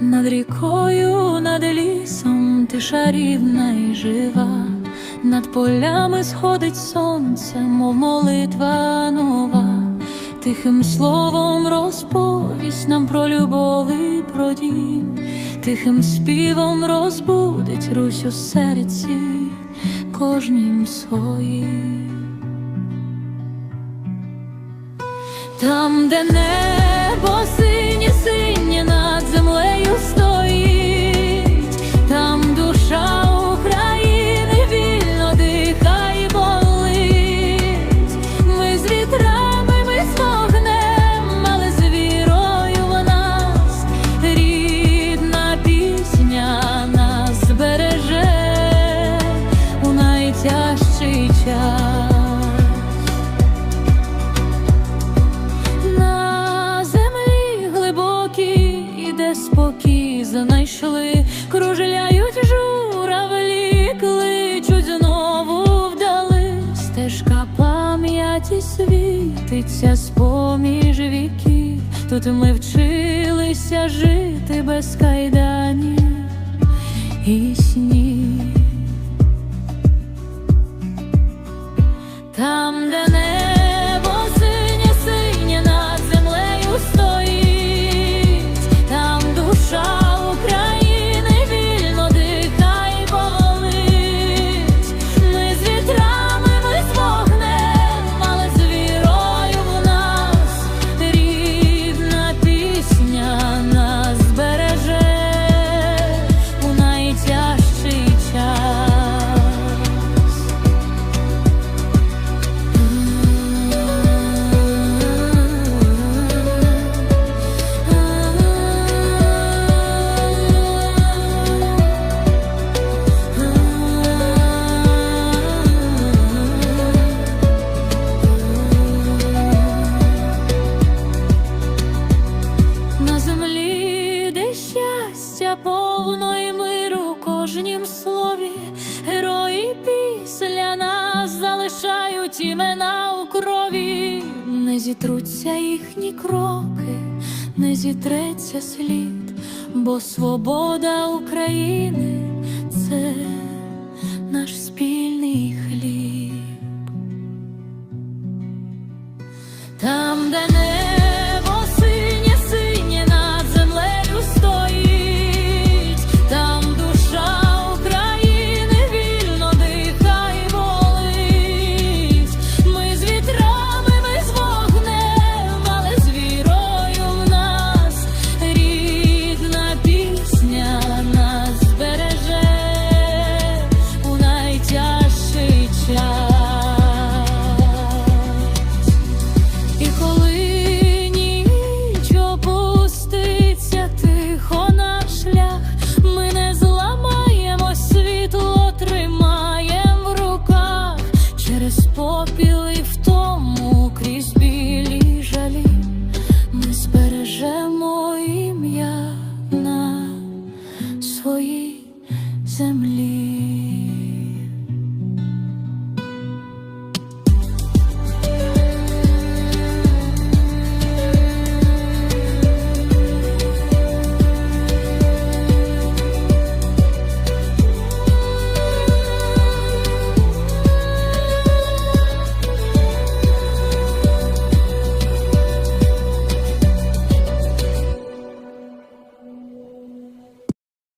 Над рікою, над лісом тиша рівна і жива, над полями сходить сонце, мов молитва нова, тихим словом розповість нам про любов і про дім, тихим співом розбудить Русь у серці кожнім своїм. Там, де небо знайшли, кружляють журавлі, кличуть знову вдали. Стежка пам'яті світиться з-поміж віків. Тут ми вчилися жити без кайданів і снів. Щастя повно і миру в кожнім слові, герої після нас залишають імена у крові, не зітруться їхні кроки, не зітреться слід, бо свобода України це